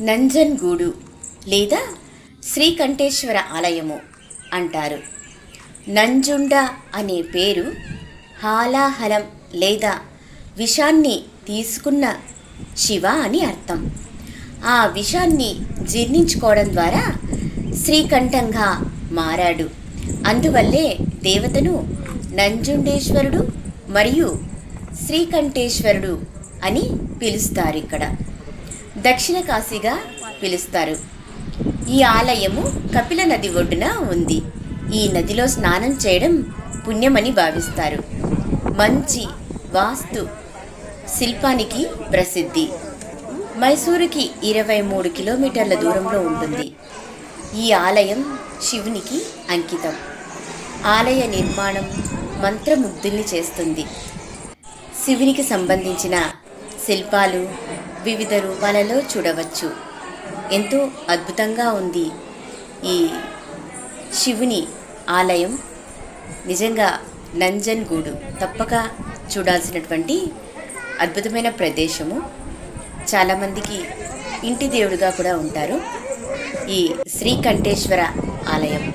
నంజన్గూడు లేదా శ్రీకంఠేశ్వర ఆలయము అంటారు. నంజుండ అనే పేరు హాలాహలం లేదా విషాన్ని తీసుకున్న శివ అని అర్థం. ఆ విషాన్ని జీర్ణించుకోవడం ద్వారా శ్రీకంఠంగా మారాడు. అందువల్లే దేవతను నంజుండేశ్వరుడు మరియు శ్రీకంఠేశ్వరుడు అని పిలుస్తారు ఇక్కడ. దక్షిణ కాశీగా పిలుస్తారు. ఈ ఆలయము కపిల నది ఒడ్డున ఉంది. ఈ నదిలో స్నానం చేయడం పుణ్యమని భావిస్తారు. మంచి వాస్తు శిల్పానికి ప్రసిద్ధి. మైసూరుకి ఇరవై మూడు కిలోమీటర్ల దూరంలో ఉంటుంది. ఈ ఆలయం శివునికి అంకితం. ఆలయ నిర్మాణం మంత్రముగ్ధుల్ని చేస్తుంది. శివునికి సంబంధించిన శిల్పాలు వివిధ రూపాలలో చూడవచ్చు. ఎంతో అద్భుతంగా ఉంది ఈ శివుని ఆలయం. నిజంగా నంజన్గూడు తప్పక చూడాల్సినటువంటి అద్భుతమైన ప్రదేశము. చాలామందికి ఇంటి దేవుడిగా కూడా ఉంటారు. ఈ శ్రీకంఠేశ్వర ఆలయం.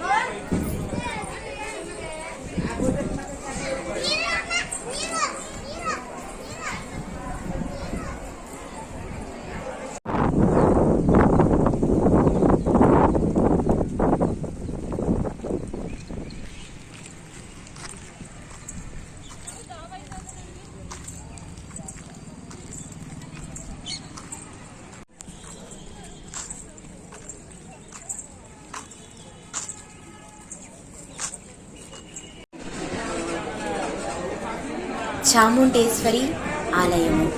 చాముండేశ్వరి ఆలయము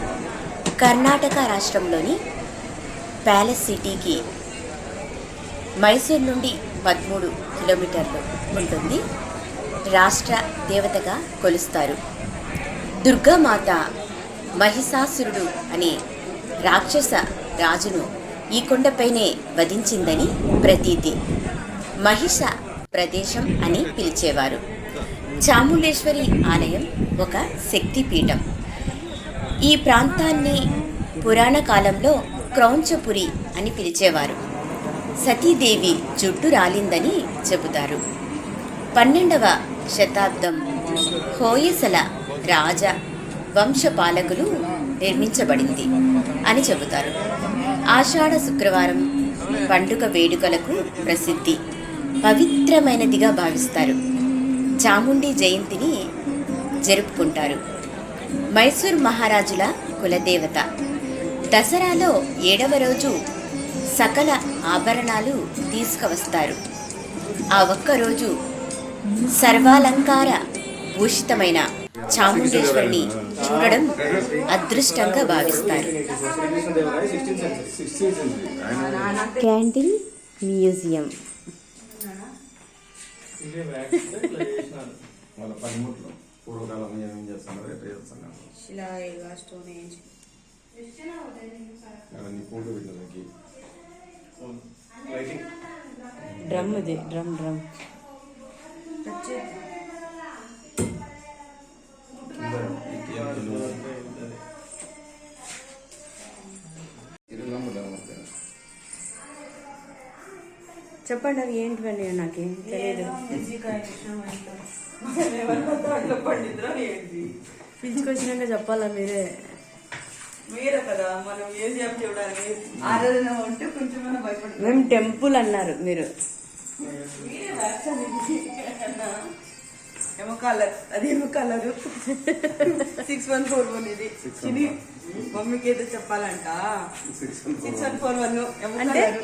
కర్ణాటక రాష్ట్రంలోని ప్యాలెస్ సిటీకి మైసూర్ నుండి పదమూడు కిలోమీటర్లు ఉంటుంది. రాష్ట్ర దేవతగా కొలుస్తారు. దుర్గామాత మహిషాసురుడు అనే రాక్షస రాజును ఈ కొండపైనే వధించిందని ప్రతీతి. మహిష ప్రదేశం అని పిలిచేవారు. చాముండేశ్వరి ఆలయం ఒక శక్తిపీఠం. ఈ ప్రాంతాన్ని పురాణ కాలంలో క్రౌంచపురి అని పిలిచేవారు. సతీదేవి జుట్టు రాలిందని చెబుతారు. పన్నెండవ శతాబ్దం హోయసల రాజ వంశపాలకులు నిర్మించబడింది అని చెబుతారు. ఆషాఢ శుక్రవారం పండుగ వేడుకలకు ప్రసిద్ధి పవిత్రమైనదిగా భావిస్తారు. చాముండి జయంతిని జరుపుకుంటారు. మైసూర్ మహారాజుల కులదేవత. దసరాలో ఏడవ రోజు సకల ఆభరణాలు తీసుకువస్తారు. ఆ ఒక్కరోజు సర్వాలంకార భూషితమైన చాముండేశ్వరిని చూడడం అదృష్టంగా భావిస్తారు. క్యాంటీన్ మ్యూజియం వాళ్ళ పనిముట్లు పూర్వకాలం ఏమేం చేస్తున్నారు ఎట్లా చేస్తున్నారు? శిలాయుగ స్టోన్ ఏజ్ అవన్నీ ఫోటో పెట్టడానికి డ్రమ్ ఇది డ్రమ్ డ్రమ్ చెప్పండి అవి ఏంటివని నాకేం తెలియదు పిలుచుకొచ్చినాక చెప్పాలా మీరే? మీరే కదా మనం ఏం ఆరాధన ఉంటే కొంచెం భయపడుతుంది మేము టెంపుల్ అన్నారు మీరు. మీరే వ్యాఖ్యానం ఇది. ఏమో కలర్ అదేమో colour. Six one four one ఇది. చిని మమ్మీకి ఏదో చెప్పాలంట. సిక్స్ వన్ ఫోర్ వన్ ఏమో అంటే? కలర్.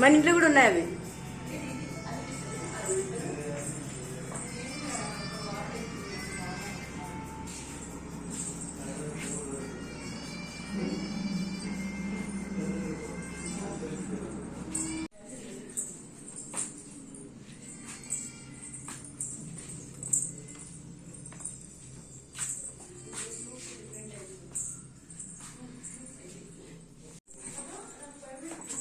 మన ఇంట్లో కూడా ఉన్నాయి అవి.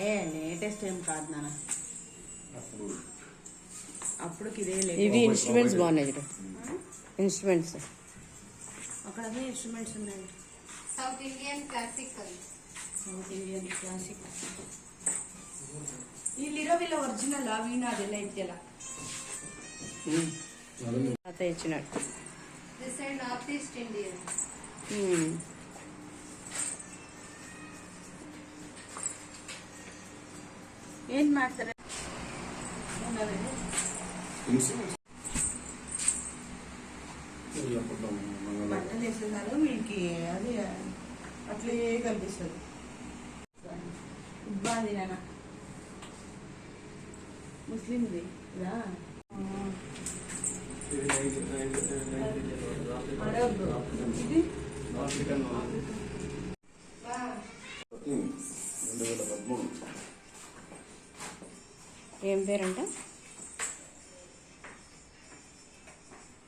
ఏ లేటెస్ట్ ఏం కాదు నాన్న అప్పుడు అప్పటికి ఇదే ఇవి లేదు ఇన్స్ట్రుమెంట్స్ బాగున్నాయి చూడు ఇన్స్ట్రుమెంట్స్ అక్కడ అదే ఇన్స్ట్రుమెంట్స్ ఉన్నాయి South Indian classical South Indian classic వీళ్ళిరో వీళ్ళ ఒరిజినల్ వీణ ಅದೆಲ್ಲ ಇದೆಯಲ್ಲ తాత ఇచ్చినాడు this side north east Indian um. ಏನ್ ಮಾಡ್ತಾರೆ ఇన్స్ట్రుమెంట్స్ ఇది అప్పుడు మంగళ బట్టలు వేస్తున్నారు మీకు అది అట్లే కనిపిస్తుంది ఇబ్బంది నాన్న ముస్లింది ఇదా ఏం పేరంట?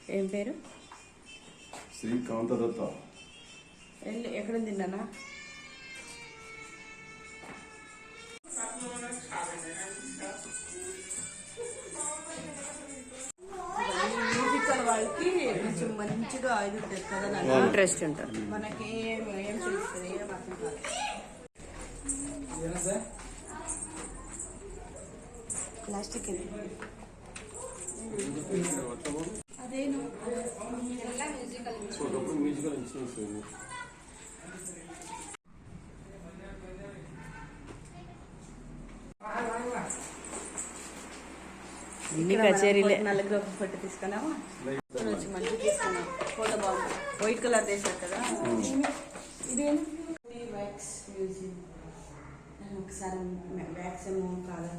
ఏం పేరు? శ్రీ కాంతదత్త ఎక్కడ తిన్నానా? కొంచెం మంచిగా ఇంట్రెస్ట్ ఉంటుంది మనకి ఇన్ని కచేరీలే. నలుగురు ఒక ఫోటో తీసుకున్నావా? వచ్చి మంచిగా తీసుకున్నాం. ఫోటో బాగుంది. వైట్ కలర్ చేశారు కదా. ఇదేంటి వ్యాక్స్ మ్యూజియం ఒకసారి వ్యాక్స్ ఏమో కాదా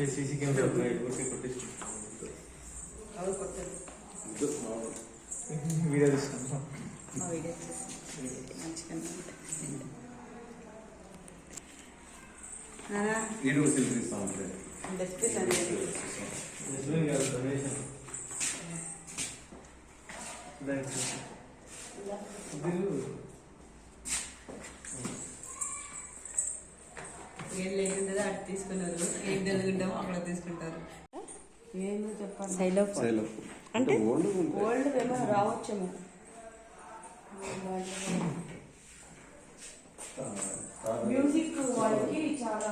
it. సీసీ కెమెరా అవి కొట్టదు ఇది. వీడియో వీడియో మంచిగా ఇది కూడా సిల్క్ కాదు డొనేషన్ ఏం లేకుండా అటు తీసుకున్నారు ఏం తెలుగుంటామో అక్కడ తీసుకుంటారు ఏందో చెప్పండి. అంటే? ఓల్డ్ ఏమో రావచ్చేమో మ్యూజిక్ వాళ్ళకి చాలా